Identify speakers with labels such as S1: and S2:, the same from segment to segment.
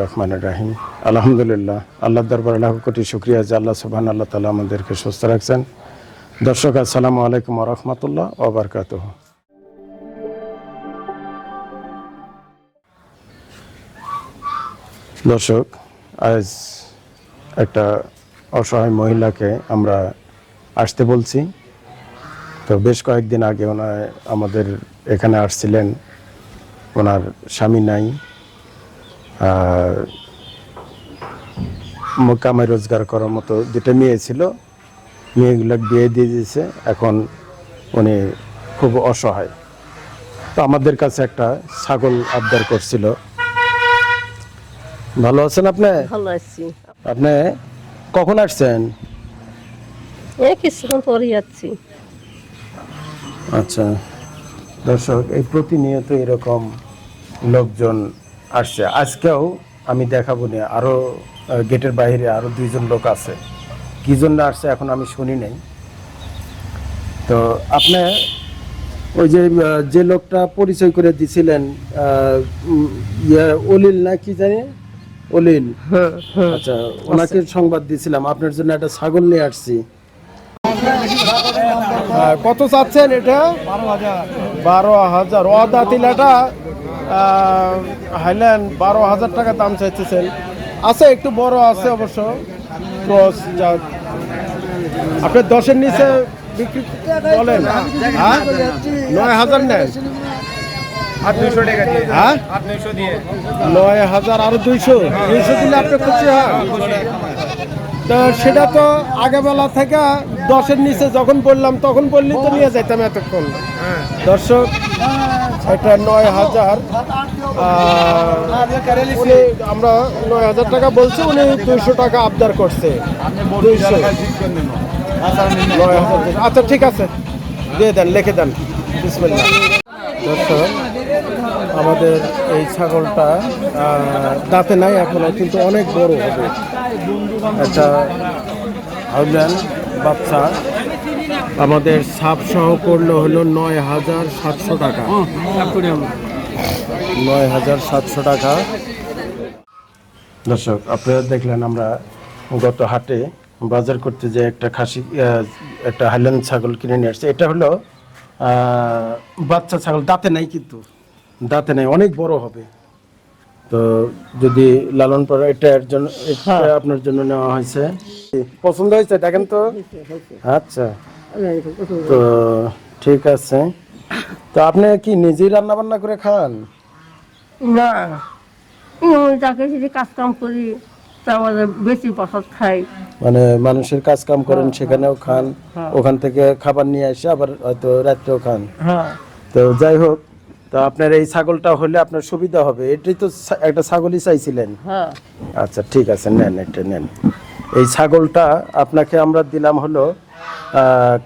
S1: রহমান রাহিম। আলহামদুলিল্লাহ আল্লাহ দরবার শুক্রিয়া আল্লাহ আল্লাহ তালা আমাদেরকে সুস্থ রাখছেন। দর্শক, আসসালামু আলাইকুম দর্শক, আজ একটা অসহায় মহিলাকে আমরা আসতে বলছি। তো বেশ কয়েকদিন আগে ওনার আমাদের এখানে আসছিলেন। ওনার স্বামী নাই। কামাই রোজগার করার মতো দুটো মেয়ে ছিল। মেয়েগুলো বিয়ে দিয়ে দিয়েছে। এখন উনি খুব অসহায়। তো আমাদের কাছে একটা ছাগল আবদার করছিল। ভালো আছেন আপনি?
S2: ভালো আছি।
S1: আপনি কখন আসছেন?
S2: এই কিছুক্ষণ পরে যাচ্ছি
S1: আচ্ছা। দর্শক এই প্রতিনিয়ত এরকম লোকজন আসছে। আজকেও আমি দেখাবো না আরও গেটের বাইরে আরও দুইজন লোক আছে। কি জন্য আসছে এখন আমি শুনি নাই। তো আপনি ওই যে যে লোকটা পরিচয় করে দিছিলেন ইয়ে, অলিল না কি জানি? অলিল।
S2: হ্যাঁ হ্যাঁ।
S1: আচ্ছা ওনাকে সংবাদ দিছিলাম। আপনার জন্য একটা ছাগল নিয়ে আসছি। কত চাচ্ছেন এটা? বারো হাজার। অদা তিলাটা হাইল্যান্ড বারো হাজার টাকা দাম চাইতেছেন। আছে একটু বড় আছে অবশ্য। ক্রস যা আপনার দশের নিচে বিক্রি বলেন। হ্যাঁ? নয় হাজার নেন।
S3: আর দুইশো টাকা
S1: হ্যাঁ?
S3: দুইশো
S1: নয় হাজার আর দুইশো। দুইশো দিলে আপনি খুশি হন। তো সেটা তো আগেবেলা থেকে দশের নিচে যখন বললাম, তখন বললি তো নিয়ে যাইতাম এতক্ষণ। দর্শক, এটা নয় হাজার। উনি আমরা নয় হাজার টাকা বলছি, উনি দুইশো টাকা আবদার করছে। দুইশো। আচ্ছা ঠিক আছে। দিয়ে দেন, লিখে দেন। দর্শক আমাদের এই ছাগলটা দাঁতে নাই এখনও, কিন্তু অনেক বড় হবে। একটা হাউল্যান্ড বাচ্চা। আমাদের সাপ সহ করল হলো নয় হাজার সাতশো টাকা। নয় হাজার সাতশো টাকা। দর্শক, আপনারা দেখলেন আমরা গত হাটে বাজার করতে যে একটা খাসি একটা হাইল্যান্ড ছাগল কিনে নিয়ে আসছে। এটা হলো বাচ্চা ছাগল, দাঁতে নাই কিন্তু। দাঁতে নেই অনেক বড় হবে। তো যদি লালন পাড়া এটা এর জন্য এটা আপনার জন্য নেওয়া হয়েছে। পছন্দ হয়েছে দেখেন তো। আচ্ছা। তো ঠিক আছে। তো আপনি কি নিজেই রান্না বান্না করে খান?
S2: না। তাকে যদি কাজ কাম করি তা বেশি প্রসাদ খাই।
S1: মানে মানুষের কাজ কাম করেন সেখানেও খান।
S2: হ্যাঁ।
S1: ওখান থেকে খাবার নিয়ে এসে আবার হয়তো রাত্রেও খান।
S2: হ্যাঁ।
S1: তো যাই হোক তো আপনার এই ছাগলটা হলে আপনার সুবিধা হবে। এটাই তো একটা ছাগলই চাইছিলেন।
S2: হ্যাঁ।
S1: আচ্ছা ঠিক আছে নেন এটা নেন। এই ছাগলটা আপনাকে আমরা দিলাম হলো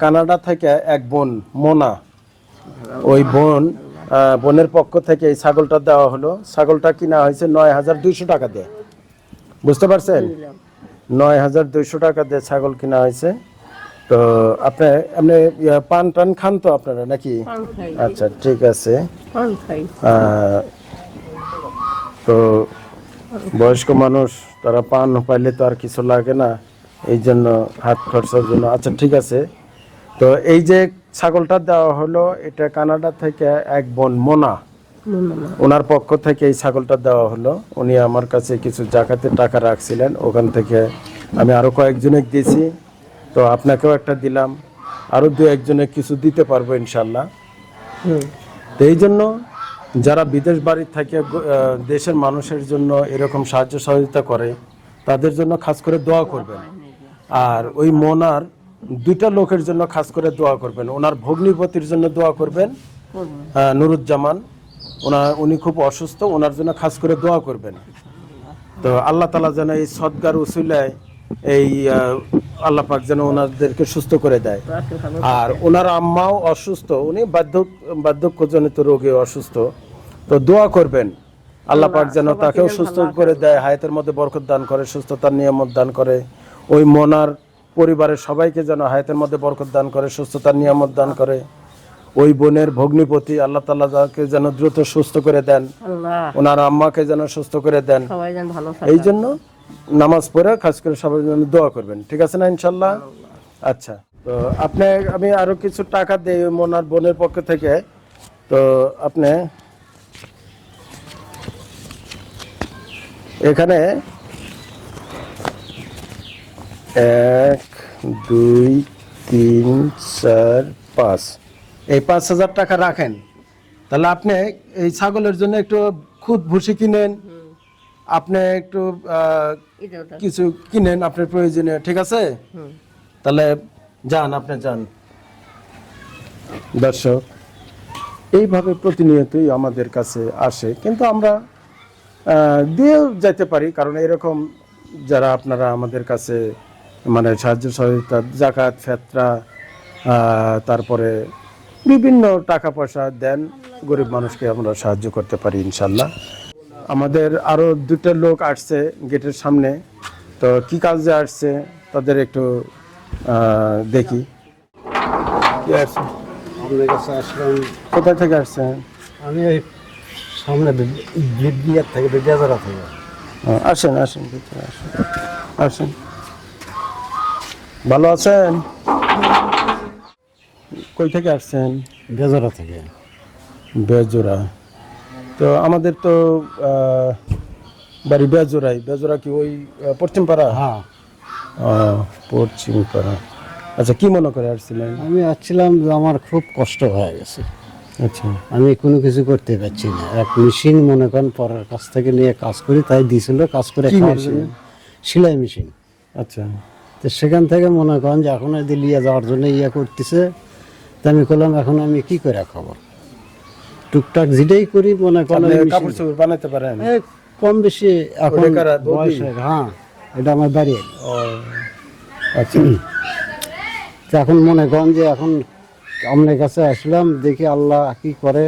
S1: কানাডা থেকে এক বোন মোনা। ওই বোন বোনের পক্ষ থেকে এই ছাগলটা দেওয়া হলো। ছাগলটা কিনা হয়েছে নয় হাজার দুইশো টাকা দিয়ে। বুঝতে পারছেন? নয় হাজার দুইশো টাকা দিয়ে ছাগল কিনা হয়েছে। তো আপনি আপনি পান টান খান তো আপনারা নাকি? আচ্ছা ঠিক আছে। তো বয়স্ক মানুষ তারা পান পাইলে তো আর কিছু লাগে না এই জন্য হাত খরচার জন্য। আচ্ছা ঠিক আছে। তো এই যে ছাগলটা দেওয়া হলো এটা কানাডা থেকে এক বোন মোনা। ওনার পক্ষ থেকে এই ছাগলটা দেওয়া হলো। উনি আমার কাছে কিছু জাকাতের টাকা রাখছিলেন। ওখান থেকে আমি আরও কয়েকজনে দিয়েছি। তো আপনাকেও একটা দিলাম। আরও দু একজনে কিছু দিতে পারব ইনশাল্লাহ। তো এই জন্য যারা বিদেশ বাড়ি থেকে দেশের মানুষের জন্য এরকম সাহায্য সহযোগিতা করে তাদের জন্য খাস করে দোয়া করবেন। আর ওই মোনার দুইটা লোকের জন্য খাস করে দোয়া করবেন। ওনার ভগ্নিপতির জন্য দোয়া করবেন নুরুজ্জামান। ওনার উনি খুব অসুস্থ ওনার জন্য খাস করে দোয়া করবেন। তো আল্লাহ তালা যেন এই সদগার উসুলায় এই আল্লাহ পাক যেন ওনাদেরকে সুস্থ করে দেয়। আর ওনার আম্মাও অসুস্থ উনি বার্ধ বার্ধক্যজনিত রোগে অসুস্থ। তো দোয়া করবেন। আল্লাহ পাক যেন তাকেও সুস্থ করে দেয় হায়াতের মধ্যে বরকত দান করে সুস্থতার নিয়ামত দান করে। ওই মনার পরিবারের সবাইকে যেন হায়াতের মধ্যে বরকত দান করে সুস্থতার নিয়ামত দান করে। ওই বোনের ভগ্নিপতি আল্লাহ তাল্লাহ যাকে যেন দ্রুত সুস্থ করে দেন। ওনার আম্মাকে যেন সুস্থ করে দেন। এই জন্য নামাজ পড়ে খাস করে সবার জন্য দোয়া করবেন ঠিক আছে না ইনশাল্লাহ? আচ্ছা তো আপনি আমি আরও কিছু টাকা দেই ওনার বোনের পক্ষ থেকে। তো আপনি এখানে এক দুই তিন চার পাঁচ। এই পাঁচ হাজার টাকা রাখেন। তাহলে আপনি এই ছাগলের জন্য একটু খুদ ভুসি কিনেন আপনি একটু। কিছু কিনেন আপনার প্রয়োজনে ঠিক আছে? তাহলে যান আপনি যান। দর্শক এইভাবে প্রতিনিয়তই আমাদের কাছে আসে কিন্তু আমরা দিয়েও যেতে পারি কারণ এরকম যারা আপনারা আমাদের কাছে মানে সাহায্য সহযোগিতা জাকাত ফেতরা তারপরে বিভিন্ন টাকা পয়সা দেন গরিব মানুষকে আমরা সাহায্য করতে পারি ইনশাল্লাহ। আমাদের আরও দুটো লোক আসছে গেটের সামনে। তো কি কাজে আসছে তাদের একটু দেখি।
S4: আপনার কাছে আসলাম।
S1: কোথায় থেকে আসছেন
S4: আমি ওই সামনে বিডিআর থেকে বিডিয়াজারা থেকে।
S1: আসেন আসেন ভিতরে আসেন। আসেন। ভালো আছেন? কই থেকে আসছেন?
S4: বেজারা থেকে।
S1: বেজোড়া। তো আমাদের তো বাড়ি বেজোড়াই। বেজোরা কি ওই আহ, পশ্চিম পাড়া
S4: হ্যাঁ।
S1: আহ, পশ্চিম পাড়া আচ্ছা কি মনে করে আসছিলেন?
S4: আমি আসছিলাম যে আমার খুব কষ্ট হয়ে গেছে।
S1: আচ্ছা।
S4: আমি কোনো কিছু করতে পারছি না। এক মেশিন মনে করেন পরের কাছ থেকে নিয়ে কাজ করি তাই দিয়েছিল কাজ করে সেলাই মেশিন।
S1: আচ্ছা।
S4: তো সেখান থেকে মনে করেন যে এখন নিয়ে যাওয়ার জন্য ইয়ে করতেছে তা আমি করলাম এখন আমি কি করে খাব টুকটাক যেটাই করি মনে করেন
S1: কাপড় চোপড় বানাতে পারেন?
S4: কম বেশি এখন
S1: ওটা কারা? বৌদি?
S4: বয়স হয়ে- এটা আমার বাড়ি।
S1: আচ্ছা।
S4: এখন মনে করেন যে এখন আপনার কাছে আসলাম দেখি আল্লাহ কি করে।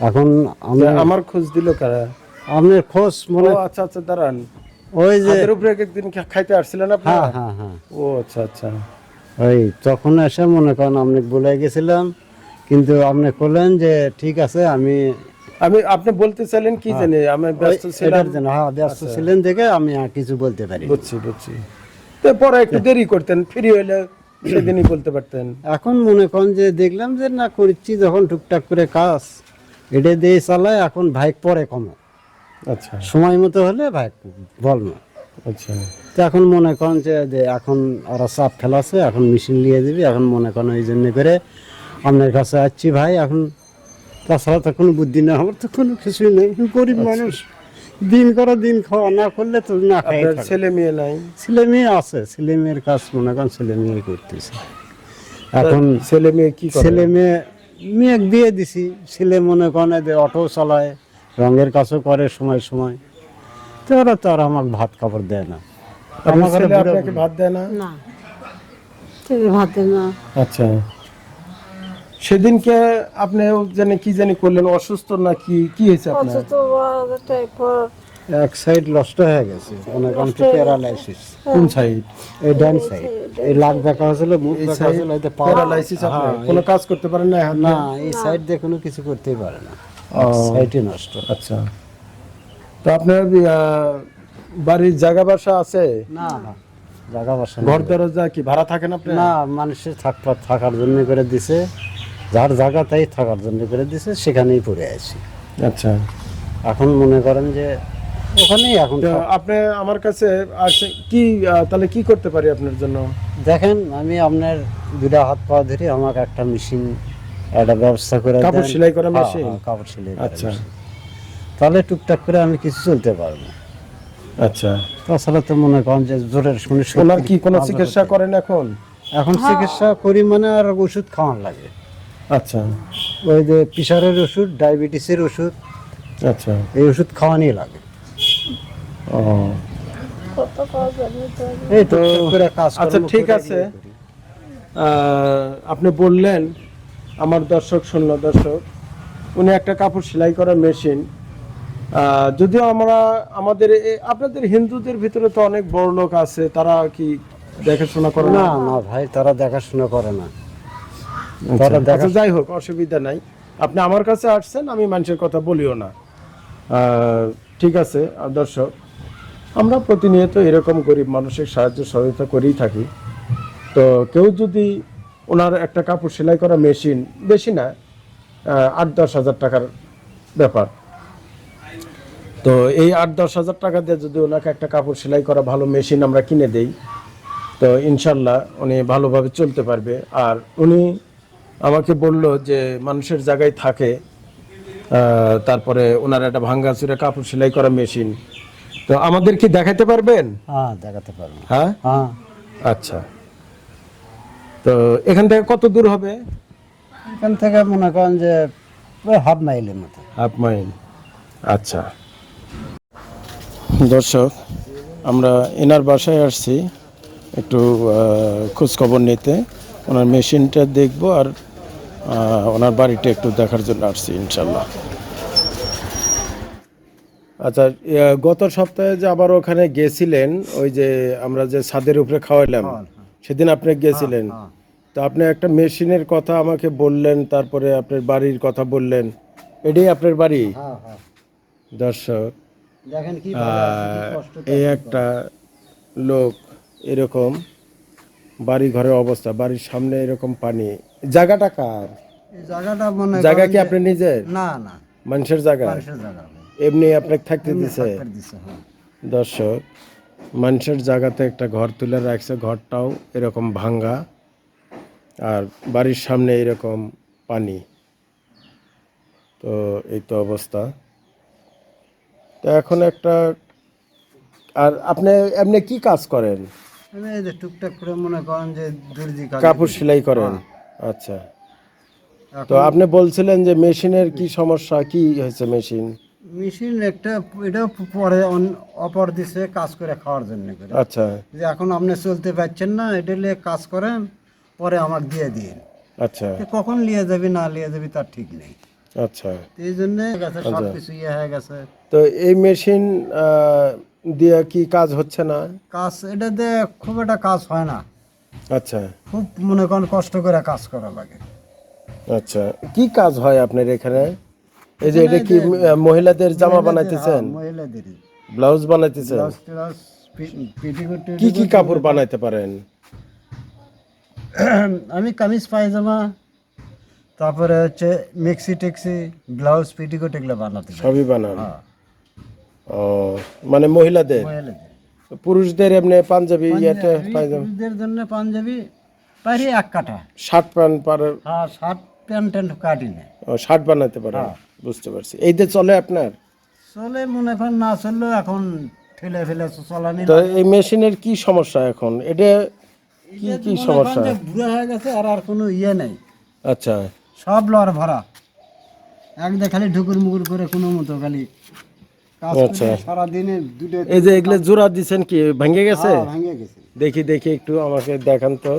S4: এখন আমি
S1: আমার খোঁজ দিল কারা?
S4: আপনার খোঁজ মনে
S1: আচ্ছা আচ্ছা দাঁড়ান।
S4: ওই যে
S1: উপরে একদিন খাইতে আসছিলেন আপনি?
S4: হ্যাঁ হ্যাঁ হ্যাঁ।
S1: ও আচ্ছা আচ্ছা।
S4: ওই তখন এসে মনে করেন আপনি বলে গেছিলাম। কিন্তু আপনি করলেন যে ঠিক আছে আমি
S1: আমি আপনি বলতে চাইলেন কি জানি আমি ব্যস্ত ছিলাম।
S4: হ্যাঁ ব্যস্ত ছিলেন দেখে আমি আর কিছু বলতে পারি
S1: বুঝছি বুঝছি। তো পরে একটু দেরি করতেন ফ্রি হইলে সেদিনই বলতে পারতেন।
S4: এখন মনে করেন যে দেখলাম যে না করছি যখন টুকটাক করে কাজ এটা দিয়ে চালায় এখন ভাইক পরে কমে।
S1: আচ্ছা।
S4: সময় মতো হলে ভাইক বল না।
S1: আচ্ছা।
S4: তো এখন মনে করেন যে যে এখন ওরা চাপ ফেলাছে এখন মেশিন নিয়ে দিবি এখন মনে করেন ওই জন্য করে আপনার কাছে আসছি ভাই এখন তাছাড়া তো কোনো বুদ্ধি না আমার তো কোনো কিছুই নেই। গরিব মানুষ দিন করা দিন খাওয়া না করলে তো না খাই
S1: ছেলে মেয়ে নাই?
S4: ছেলে মেয়ে আছে ছেলে মেয়ের কাজ মনে করেন ছেলে মেয়ে করতেছে। এখন
S1: ছেলে মেয়ে কি
S4: ছেলে মেয়ে মেয়ে দিয়ে দিছি ছেলে মনে করেন যে অটো চালায় রঙের কাজও করে সময় সময়। তো ওরা তো আর আমাকে ভাত খাবার দেয় না।
S1: আপনার
S4: আমার
S1: ছেলে আপনাকে ভাত দেয় না?
S5: না। ভাতে না।
S1: আচ্ছা। সেদিনকে আপনি জানি কি জানি করলেন অসুস্থ না কি কি হয়েছে আপনার?
S5: অথচ টাইফয়েড
S4: এক সাইড নষ্ট হয়ে গেছে মনে করেন প্যারালাইসিস
S1: কোন সাইড
S4: এই ডান সাইড এই লাখ দেখা হয়েছিল মুখ দেখা হয়েছিল এই
S1: প্যারালাইসিস আপনার
S4: হ্যাঁ,
S1: কোনো কাজ করতে পারেন না
S4: না এই সাইড দিয়ে কোনো কিছু করতেই পারে না।
S1: ও।
S4: সাইডে নষ্ট।
S1: আচ্ছা। তো আপনার আহ, বাড়ির জায়গা বাসা আছে?
S4: না না জায়গা বাসা।
S1: ঘর দরজা কি ভাড়া থাকেন আপনি
S4: না মানুষের থাকবার থাকার জন্য করে দিছে। যার জায়গা তাই থাকার জন্য করে দিছে সেখানেই পড়ে আছি
S1: আচ্ছা।
S4: এখন মনে করেন যে ওখানেই এখন
S1: আপনি আমার কাছে আসে কি তাহলে কি করতে পারি আপনার জন্য?
S4: দেখেন আমি আপনার দুটা হাত পা ধরে আমাকে একটা মেশিন একটা ব্যবস্থা করে
S1: কাপড় সেলাই করা মেশিন
S4: হ্যাঁ, কাপড় সেলাই
S1: আচ্ছা।
S4: তাহলে টুকটাক করে আমি কিছু চলতে পারব।
S1: আচ্ছা।
S4: তাছাড়া তো মনে করেন যে জোরের শুনে সত্যি
S1: কি কোনো চিকিৎসা করেন এখন?
S4: এখন চিকিৎসা করি মানে আর ওষুধ খাওয়ার লাগে।
S1: আচ্ছা।
S4: ওই যে প্রেশারের ওষুধ ডায়াবেটিসের ওষুধ
S1: আচ্ছা।
S4: এই ওষুধ খাওয়ানি লাগে।
S1: ও।
S4: এই তো
S1: আচ্ছা, ঠিক আছে। আপনি বললেন আমার দর্শক শুনলো দর্শক। উনি একটা কাপড় সেলাই করার মেশিন। যদিও আমরা আমাদের আপনাদের হিন্দুদের ভিতরে তো অনেক বড় লোক আছে তারা কি দেখাশোনা করে
S4: না
S1: না
S4: ভাই তারা দেখাশোনা করে না।
S1: আচ্ছা যাই হোক অসুবিধা নাই। আপনি আমার কাছে আসছেন আমি মানুষের কথা বলিও না। ঠিক আছে দর্শক আমরা প্রতিনিয়ত এরকম গরিব মানুষের সাহায্য সহায়তা করেই থাকি। তো কেউ যদি ওনার একটা কাপড় সেলাই করা মেশিন বেশি না আট দশ হাজার টাকার ব্যাপার। তো এই আট দশ হাজার টাকা দিয়ে যদি ওনাকে একটা কাপড় সেলাই করা ভালো মেশিন আমরা কিনে দেই তো ইনশাল্লাহ উনি ভালোভাবে চলতে পারবে। আর উনি আমাকে বলল যে মানুষের জায়গায় থাকে তারপরে ওনার একটা ভাঙ্গা চুরে কাপড় সেলাই করা মেশিন। তো আমাদের কি দেখাতে পারবেন?
S4: হ্যাঁ দেখাতে পারব।
S1: হ্যাঁ?
S4: হ্যাঁ।
S1: আচ্ছা। তো এখান থেকে কত দূর হবে?
S4: এখান থেকে মনে করেন যে হাফ মাইলের মতো।
S1: Half mile. আচ্ছা। দর্শক আমরা এনার বাসায় আসছি একটু খোঁজখবর নিতে। ওনার মেশিনটা দেখব আর ওনার বাড়িটা একটু দেখার জন্য আসছি ইনশাল্লাহ আচ্ছা গত সপ্তাহে যে আবার ওখানে গেছিলেন ওই যে আমরা যে ছাদের উপরে খাওয়াইলাম সেদিন আপনি গেছিলেন। তো আপনি একটা মেশিনের কথা আমাকে বললেন তারপরে আপনার বাড়ির কথা বললেন। এটাই আপনার বাড়ি?
S4: হ্যাঁ হ্যাঁ।
S1: দর্শক
S4: দেখেন কি
S1: আহ, এই একটা লোক এরকম বাড়ি ঘরের অবস্থা বাড়ির সামনে এরকম পানি জায়গাটা কার?
S4: জায়গাটা মনে
S1: জায়গা কি আপনি নিজের
S4: না না।
S1: মানুষের জায়গা?
S4: মানুষের জায়গা।
S1: এমনি আপনাকে থাকতে দিছে?
S4: হ্যাঁ।
S1: দর্শক মানুষের জায়গাতে একটা ঘর তুলে রাখছে ঘরটাও এরকম ভাঙ্গা আর বাড়ির সামনে এরকম পানি। তো এই তো অবস্থা। তো এখন একটা আর আপনি এমনি কি কাজ করেন?
S4: টুকটাক করে মনে করেন যে
S1: কাপড় সেলাই করেন? আচ্ছা। তো আপনি বলছিলেন যে মেশিনের কি সমস্যা কি হয়েছে মেশিন?
S4: মেশিন একটা এটা পরে অপর দিছে কাজ করে খাওয়ার জন্য করে।
S1: আচ্ছা।
S4: যে এখন আপনি চলতে পারছেন না এটা নিয়ে কাজ করেন পরে আমাকে দিয়ে দিন।
S1: আচ্ছা।
S4: কখন নিয়ে যাবি না নিয়ে যাবি তার ঠিক নেই।
S1: আচ্ছা।
S4: এই জন্য গেছে সব কিছু ইয়ে হয়ে গেছে।
S1: তো এই মেশিন দিয়ে কি কাজ হচ্ছে না?
S4: কাজ এটা দিয়ে খুব একটা কাজ হয় না।
S1: আচ্ছা।
S4: খুব মনে করেন কষ্ট করে কাজ করা লাগে।
S1: আচ্ছা কি কাজ হয় আপনার এখানে? এই যে এটা কি মহিলাদের জামা বানাইতেছেন?
S4: হ্যাঁ, মহিলাদেরই।
S1: ব্লাউজ বানাইতেছেন? কি কি কাপড় বানাইতে পারেন?
S4: আমি কামিজ পায়জামা তারপরে হচ্ছে মেক্সি টেক্সি ব্লাউজ পেটিকোট এগুলো বানাতে
S1: সবই বানান?
S4: হ্যাঁ,
S1: ও মানে মহিলাদের?
S4: মহিলাদের।
S1: পুরুষদের এমনি পাঞ্জাবি ইয়েতে পায়জামা
S4: পুরুষদের জন্য পাঞ্জাবি পারি এক কাঠা।
S1: শার্ট প্যান্ট পার
S4: হ্যাঁ শার্ট প্যান্ট ট্যান্ট কাটি না
S1: ও, শার্ট বানাতে পারেন
S4: হ্যাঁ।
S1: বুঝতে পারছি। এই যে চলে আপনার?
S4: চলে মনে করেন না চললেও এখন ঠেলে ফেলে চলানি
S1: তো এই মেশিনের কি সমস্যা এখন? এটা কি কি সমস্যা?
S4: বুড়ো হয়ে গেছে আর আর কোনো ইয়ে নেই।
S1: আচ্ছা।
S4: সব লর ভরা। এক দিয়ে খালি ঢুকুর মুকুর করে কোনো মতো খালি
S1: আচ্ছা।
S4: দুটো
S1: এই যে এগুলো জোড়া দিছেন কি? ভেঙে গেছে?
S4: হ্যাঁ, ভেঙে গেছে।
S1: দেখি দেখি একটু আমাকে দেখান তো।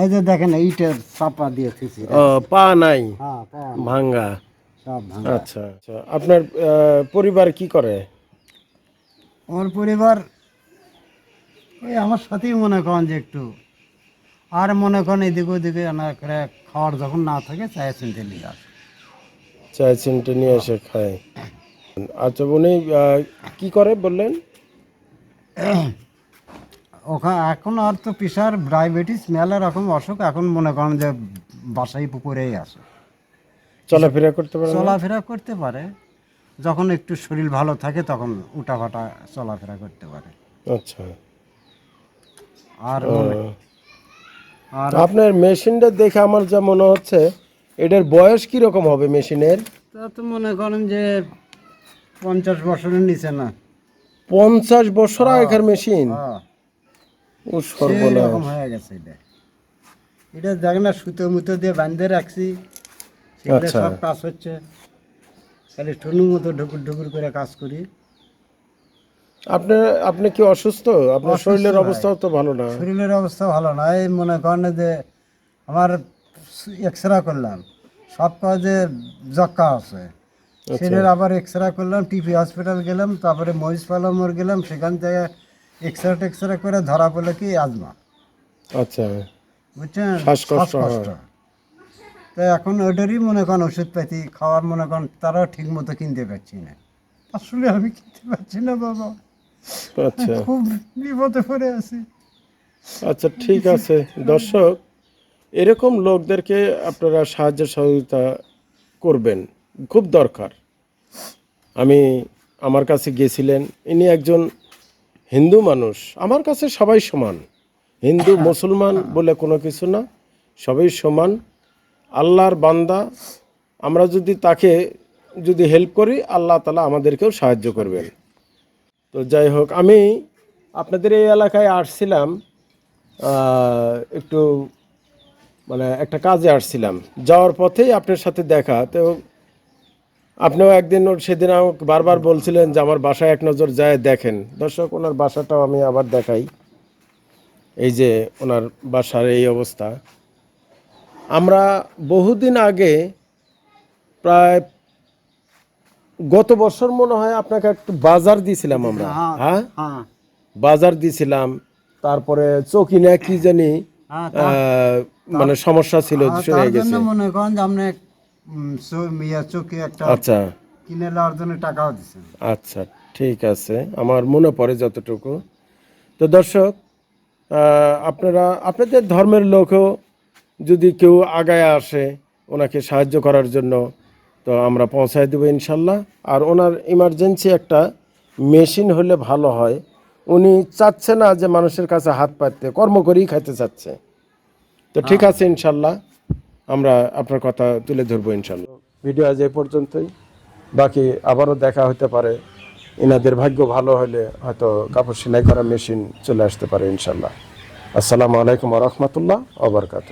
S4: এই যে দেখেন এইটার চাপা দিয়ে
S1: ও পা নাই?
S4: হ্যাঁ সব ভাঙা
S1: আচ্ছা আচ্ছা। আপনার পরিবার কি করে?
S4: আমার পরিবার ওই আমার সাথেই মনে করেন যে একটু আর মনে করেন এদিকে ওদিকে না করে খাওয়ার যখন না থাকে চায় চিনতে নিয়ে আসে।
S1: চায় চিনটে নিয়ে এসে খায়। আচ্ছা উনি কি করে বললেন?
S4: ওখানে এখন আর তো প্রেশার ডায়াবেটিস মেলা রকম অসুখ এখন মনে করেন যে বাসাই পুকুরেই আসে
S1: চলাফেরা করতে পারে
S4: চলাফেরা করতে পারে। যখন একটু শরীর ভালো থাকে তখন উঠাফাটা চলাফেরা করতে পারে।
S1: আচ্ছা।
S4: আর আর
S1: আপনার মেশিনটা দেখে আমার যা মনে হচ্ছে এটার বয়স কি রকম হবে মেশিনের?
S4: তা তো মনে করেন যে পঞ্চাশ বছরের নিচে না।
S1: পঞ্চাশ বছর আগেকার মেশিন?
S4: হ্যাঁ।
S1: ও সর্বনাশ।
S4: এরকম হয়ে গেছে এটা। এটা দেখ না সুতো মুতো দিয়ে বাঁধে রাখছি সেগুলো
S1: আচ্ছা।
S4: সব কাজ হচ্ছে। খালি ঠুনুর মতো ঢুকুর ঢুকুর করে কাজ করি।
S1: আপনার আপনি কি অসুস্থ? আপনার
S4: অসুস্থ
S1: শরীরের
S4: ভাই।
S1: অবস্থাও তো ভালো না।
S4: শরীরের অবস্থা ভালো না। এই মনে করেন যে আমার এক্সরে করলাম। সব কাজে জক্কা আছে। সেটার আবার এক্সরে করলাম টিপি হসপিটাল গেলাম তারপরে মহিষ পালামোর গেলাম সেখান থেকে এক্সরে টেক্সরে করে ধরা পড়ল কি আজমা
S1: আচ্ছা।
S4: বুঝছেন?
S1: শ্বাসকষ্ট
S4: তো এখন ওটারই মনে করেন ওষুধ পাতি খাওয়ার মনে করেন তারাও ঠিক মতো কিনতে পারছি না। আসলে আমি কিনতে পারছি না বাবা।
S1: আচ্ছা।
S4: খুব বিপদে পড়ে আছি।
S1: আচ্ছা ঠিক আছে। দর্শক এরকম লোকদেরকে আপনারা সাহায্য সহযোগিতা করবেন। খুব দরকার। আমি আমার কাছে গেছিলেন। ইনি একজন হিন্দু মানুষ। আমার কাছে সবাই সমান। হিন্দু, মুসলমান বলে কোনো কিছু না। সবাই সমান। আল্লাহর বান্দা। আমরা যদি তাকে যদি হেল্প করি, আল্লাহ তালা আমাদেরকেও সাহায্য করবেন। তো যাই হোক, আমি আপনাদের এই এলাকায় আসছিলাম। একটু মানে একটা কাজে আসছিলাম। যাওয়ার পথেই আপনার সাথে দেখা তো আপনিও একদিন সেদিন আমাকে বারবার বলছিলেন যে আমার বাসায় এক নজর যায় দেখেন। দর্শক ওনার বাসাটাও আমি আবার দেখাই। এই যে ওনার বাসার এই অবস্থা। আমরা বহুদিন আগে প্রায় গত বছর মনে হয় আপনাকে একটু বাজার দিয়েছিলাম আমরা। হ্যাঁ
S4: হ্যাঁ?
S1: বাজার দিয়েছিলাম তারপরে চকি না কি জানি
S4: হ্যাঁ,
S1: মানে সমস্যা ছিল শুনে গেছে।
S4: মনে করেন যে আপনি চোখে একটা
S1: আচ্ছা।
S4: কিনে নেওয়ার জন্য টাকাও দিচ্ছেন
S1: আচ্ছা ঠিক আছে। আমার মনে পড়ে যতটুকু। তো দর্শক আপনারা আপনাদের ধর্মের লোকও যদি কেউ আগায় আসে ওনাকে সাহায্য করার জন্য তো আমরা পৌঁছায় দেবো ইনশাল্লাহ। আর ওনার ইমার্জেন্সি একটা মেশিন হলে ভালো হয়। উনি চাচ্ছে না যে মানুষের কাছে হাত পাততে, কর্ম করেই খাইতে চাচ্ছে। তো ঠিক আছে, ইনশাল্লাহ, আমরা আপনার কথা তুলে ধরবো, ইনশাল্লাহ। ভিডিও আজ এই পর্যন্তই। বাকি আবারও দেখা হতে পারে। এনাদের ভাগ্য ভালো হলে হয়তো কাপড় সেলাই করা মেশিন চলে আসতে পারে, ইনশাল্লাহ। আসসালামু আলাইকুম রহমতুল্লাহ আবরকাত